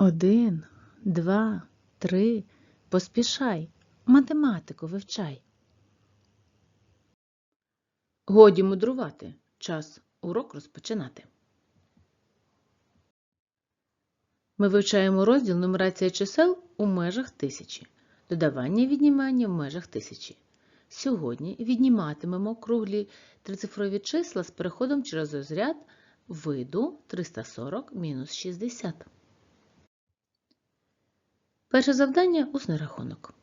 Один, два, три. Поспішай. Математику вивчай. Годі мудрувати. Час урок розпочинати. Ми вивчаємо розділ нумерація чисел у межах тисячі. Додавання і віднімання в межах тисячі. Сьогодні відніматимемо круглі трицифрові числа з переходом через розряд виду 340 мінус 60. Перше завдання усний рахунок.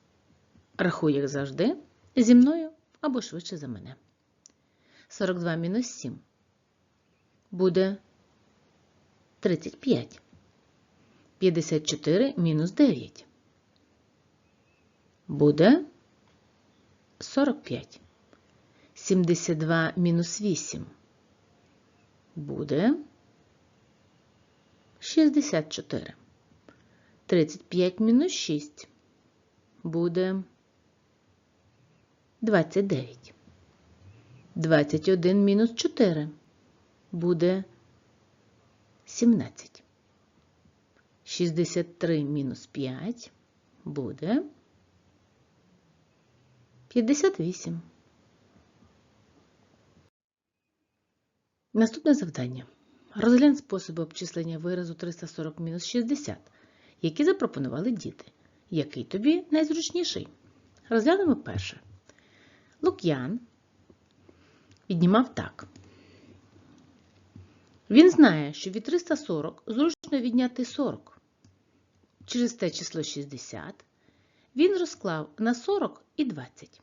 Рахуй, як завжди, зі мною або швидше за мене. 42 мінус 7 буде 35. 54 мінус 9 буде 45. 72 мінус 8 буде 64. 35 мінус 6 буде 29. 21 мінус 4 буде 17. 63 мінус 5 буде 58. Наступне завдання. Розглянь способи обчислення виразу 340 мінус 60, які запропонували діти. Який тобі найзручніший? Розглянемо перше. Лук'ян віднімав так. Він знає, що від 340 зручно відняти 40. Через те число 60 він розклав на 40 і 20.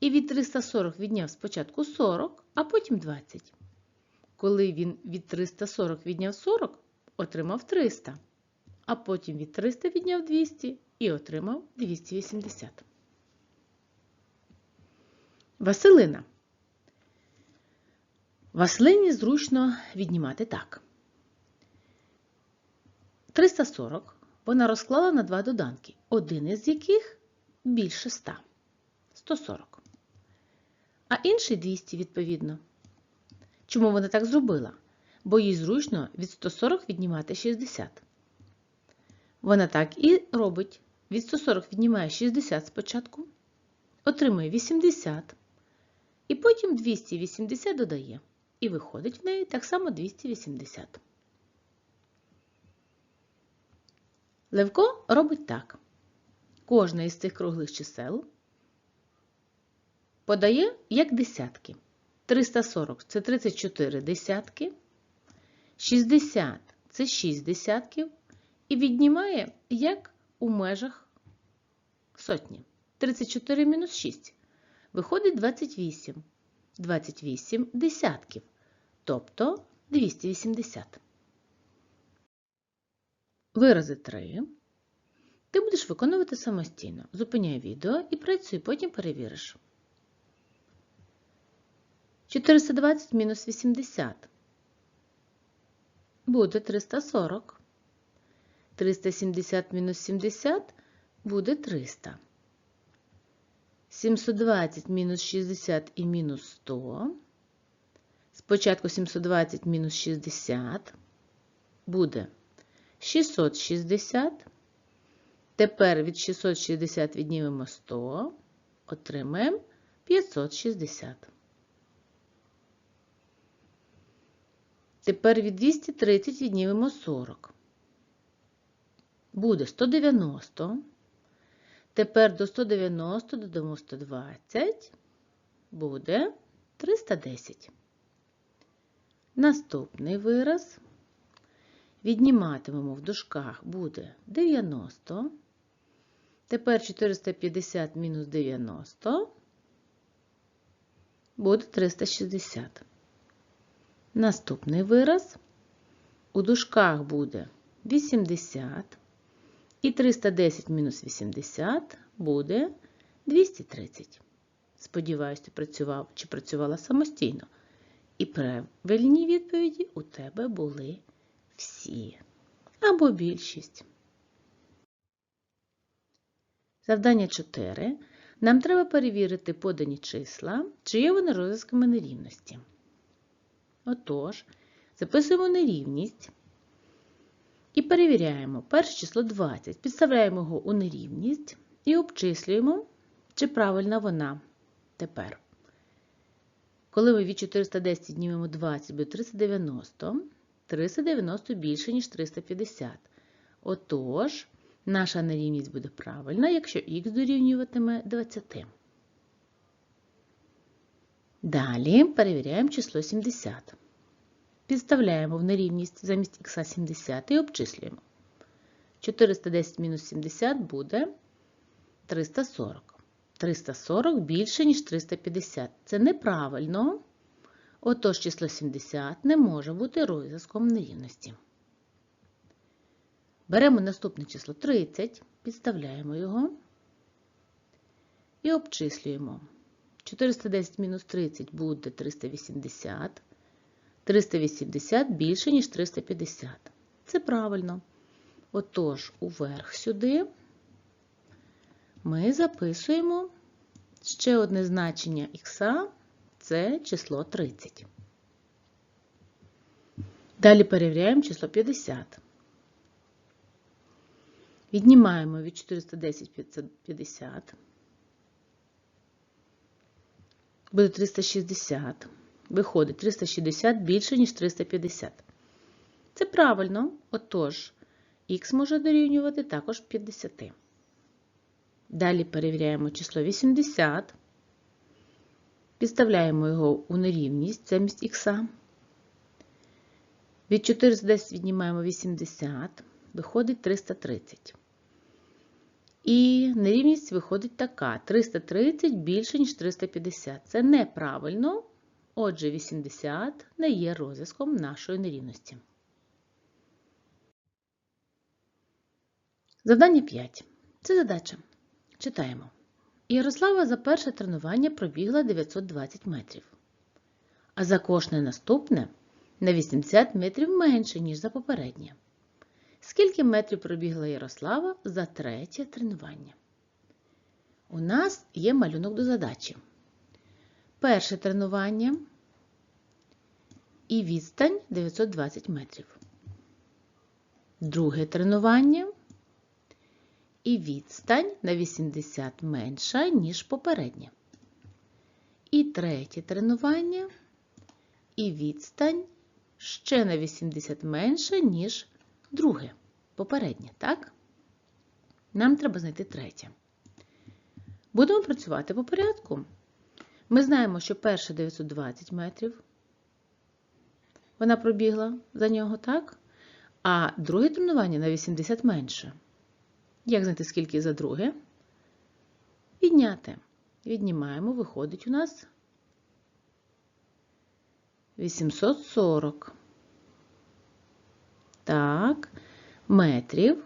І від 340 відняв спочатку 40, а потім 20. Коли він від 340 відняв 40, отримав 300, а потім від 300 відняв 200 і отримав 280. Василина. Василині зручно віднімати так. 340 вона розклала на два доданки, один із яких більше 100 140. А інший 200 відповідно. Чому вона так зробила? Бо їй зручно від 140 віднімати 60. Вона так і робить. Від 140 віднімає 60 спочатку, отримує 80, і потім 280 додає. І виходить в неї так само 280. Левко робить так. Кожне із цих круглих чисел подає як десятки. 340 це 34 десятки, 60 це 6 десятків, і віднімає як у межах сотні. 34 мінус 6 виходить 28. 28 десятків, тобто 280. Вирази 3. Ти будеш виконувати самостійно. Зупиняй відео і працюй, потім перевіриш. 420 мінус 80 буде 340. 370 мінус 70 буде 300. 720 мінус 60 і мінус 100. Спочатку 720 мінус 60 буде 660. Тепер від 660 віднімемо 100, отримаємо 560. Тепер від 230 віднімемо 40. Буде 190. Тепер до 190 додамо 120, буде 310. Наступний вираз відніматимемо в дужках буде 90. Тепер 450 мінус 90 буде 360. Наступний вираз у дужках буде 80. І 310 мінус 80 буде 230. Сподіваюся, працював чи працювала самостійно. І правильні відповіді у тебе були всі. Або більшість. Завдання 4. Нам треба перевірити подані числа, чи є вони розв'язками нерівності. Отож, записуємо нерівність і перевіряємо перше число 20, підставляємо його у нерівність і обчислюємо, чи правильна вона тепер. Коли ми від 410 віднімемо 20, буде 390. 390 більше, ніж 350. Отож, наша нерівність буде правильна, якщо х дорівнюватиме 20. Далі перевіряємо число 70. Підставляємо в нерівність замість х 70 і обчислюємо. 410 мінус 70 буде 340. 340 більше, ніж 350. Це неправильно. Отож число 70 не може бути розв'язком нерівності. Беремо наступне число 30, підставляємо його і обчислюємо. 410 мінус 30 буде 380. 380 більше, ніж 350. Це правильно. Отож, уверх сюди ми записуємо ще одне значення х це число 30. Далі перевіряємо число 50. Віднімаємо від 410 50. Буде 360. Виходить 360 більше, ніж 350. Це правильно. Отож, х може дорівнювати також 50. Далі перевіряємо число 80. Підставляємо його у нерівність замість х. Від 410 віднімаємо 80, виходить 330. І нерівність виходить така: 330 більше, ніж 350. Це неправильно. Отже, 80 не є розв'язком нашої нерівності. Завдання 5. Це задача. Читаємо. Ярослава за перше тренування пробігла 920 метрів, а за кожне наступне на 80 метрів менше, ніж за попереднє. Скільки метрів пробігла Ярослава за третє тренування? У нас є малюнок до задачі. Перше тренування і відстань 920 метрів. Друге тренування і відстань на 80 менша, ніж попереднє. І третє тренування і відстань ще на 80 менше, ніж друге, попереднє, так? Нам треба знайти третє. Будемо працювати по порядку. Ми знаємо, що перше 920 метрів. Вона пробігла за нього, так? А друге тренування на 80 менше. Як знайти, скільки за друге? Відняти. Віднімаємо, виходить у нас 840. Так, метрів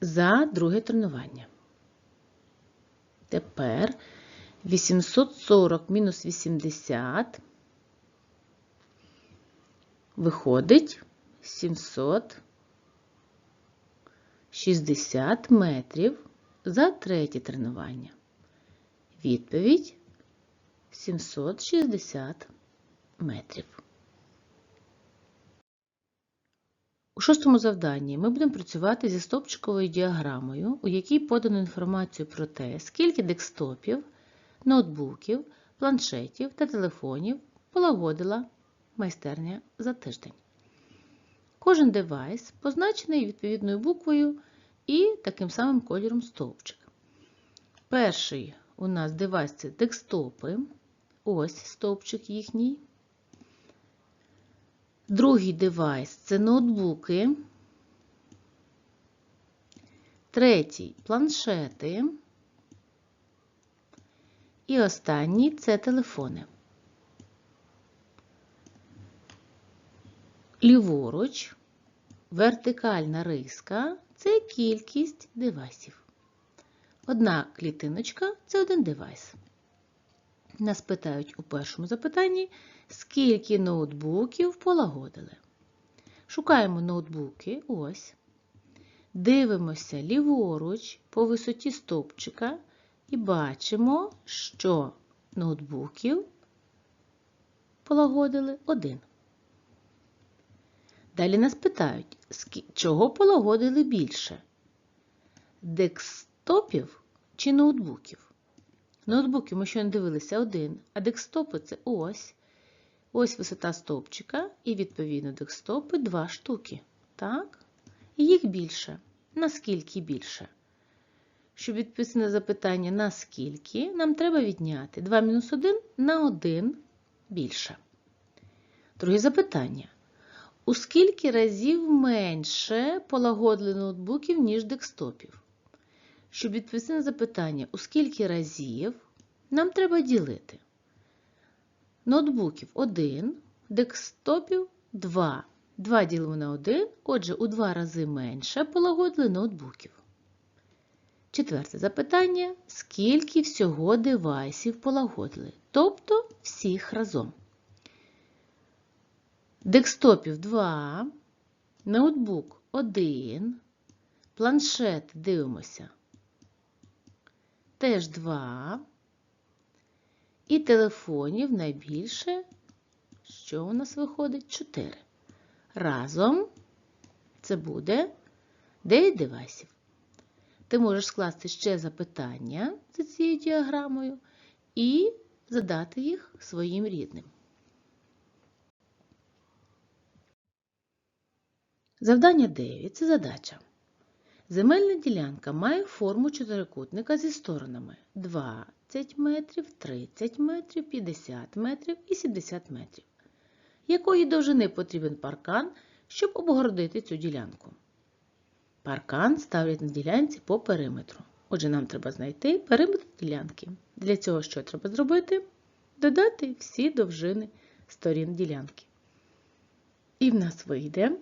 за друге тренування. Тепер 840 мінус 80 виходить 760 метрів за третє тренування. Відповідь 760 метрів. У шостому завданні ми будемо працювати зі стопчиковою діаграмою, у якій подано інформацію про те, скільки декстопів, ноутбуків, планшетів та телефонів полагодила майстерня за тиждень. Кожен девайс позначений відповідною буквою і таким самим кольором стовпчик. Перший у нас девайс це декстопи, ось стовпчик їхній. Другий девайс це ноутбуки. Третій планшети. І останній це телефони. Ліворуч, вертикальна риска це кількість девайсів. Одна клітиночка це один девайс. Нас питають у першому запитанні, скільки ноутбуків полагодили. Шукаємо ноутбуки, ось. Дивимося ліворуч по висоті стовпчика і бачимо, що ноутбуків полагодили один. Далі нас питають, чого полагодили більше? Декстопів чи ноутбуків? Ноутбуків ми щойно дивилися один, а декстопи це ось. Ось висота стовпчика, і відповідно декстопи два штуки. Так? І їх більше. Наскільки більше? Щоб відповісти на запитання наскільки, нам треба відняти 2 мінус 1 на 1 більше. Друге запитання. У скільки разів менше полагодили ноутбуків, ніж декстопів? Щоб відповісти на запитання, у скільки разів нам треба ділити. Ноутбуків 1, декстопів 2. 2 ділимо на 1, отже, у 2 рази менше полагодили ноутбуків. Четверте запитання. Скільки всього девайсів полагодили? Тобто всіх разом. Декстопів 2, ноутбук 1, планшет дивимося. Теж 2. І телефонів найбільше, що у нас виходить? 4. Разом це буде 9 девайсів. Ти можеш скласти ще запитання за цією діаграмою і задати їх своїм рідним. Завдання 9 це задача. Земельна ділянка має форму чотирикутника зі сторонами 20 метрів, 30 метрів, 50 метрів і 70 метрів. Якої довжини потрібен паркан, щоб обгородити цю ділянку? Паркан ставлять на ділянці по периметру. Отже, нам треба знайти периметр ділянки. Для цього що треба зробити? Додати всі довжини сторін ділянки. І в нас вийде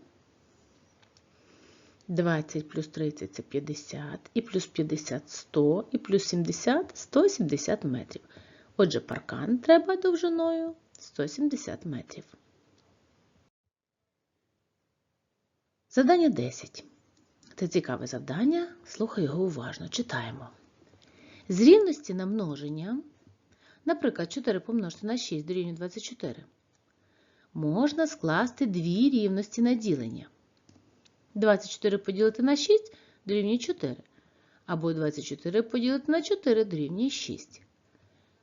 20 плюс 30 це 50, і плюс 50 100, і плюс 70 170 метрів. Отже, паркан треба довжиною 170 метрів. Завдання 10. Це цікаве завдання. Слухай його уважно. Читаємо. З рівності на множення, наприклад, 4 помножити на 6 дорівнює 24, можна скласти дві рівності на ділення. 24 поділити на 6 дорівнює 4. Або 24 поділити на 4 дорівнює 6.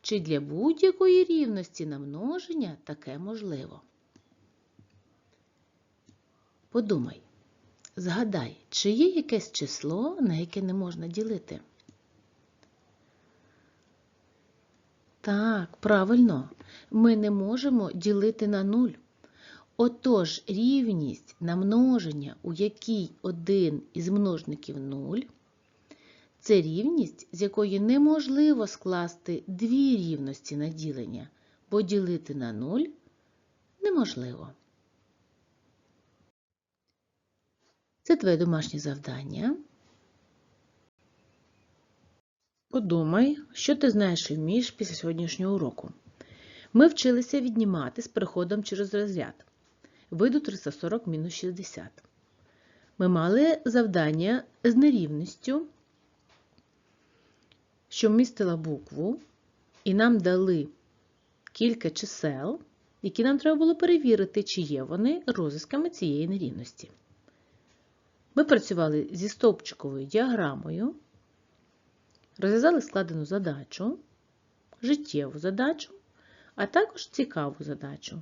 Чи для будь-якої рівності на множення таке можливо? Подумай. Згадай, чи є якесь число, на яке не можна ділити? Так, правильно, ми не можемо ділити на нуль. Отож, рівність на множення, у якій один із множників 0, це рівність, з якої неможливо скласти дві рівності на ділення, бо ділити на 0 неможливо. Це твоє домашнє завдання. Подумай, що ти знаєш і вмієш після сьогоднішнього уроку. Ми вчилися віднімати з переходом через розряд. Виду 340 мінус 60. Ми мали завдання з нерівністю, що містила букву, і нам дали кілька чисел, які нам треба було перевірити, чи є вони розв'язками цієї нерівності. Ми працювали зі стовпчиковою діаграмою, розв'язали складену задачу, життєву задачу, а також цікаву задачу,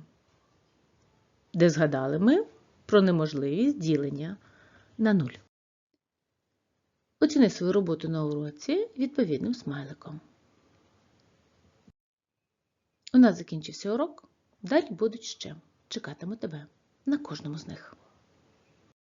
де згадали ми про неможливість ділення на нуль. Оціни свою роботу на уроці відповідним смайликом. У нас закінчився урок. Далі будуть ще. Чекатиму тебе на кожному з них.